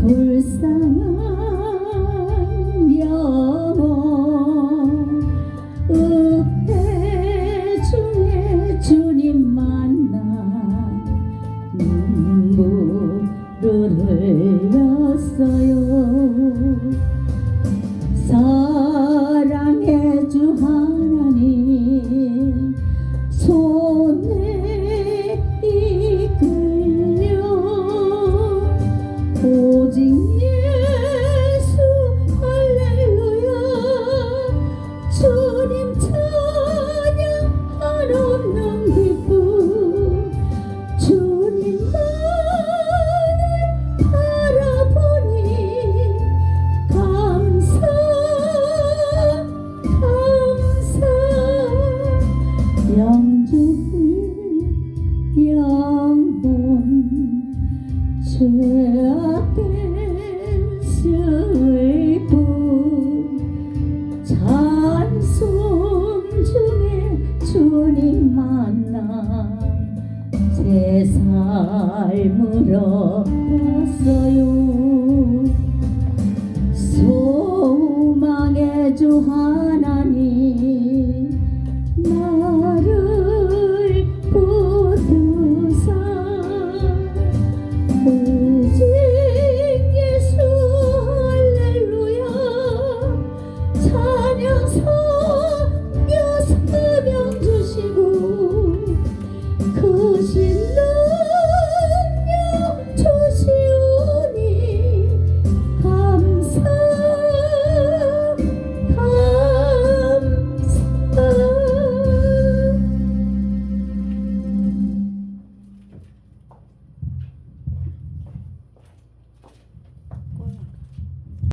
불쌍한 영혼 읍회 중에 주님 만나 눈물을 흘렸어요 주님 찬양 한없는 기쁨 주님만을 바라보니 감사 감사 영주의 영혼 죄악 만나 제 삶을 얻었어요. 소망의 주 하나님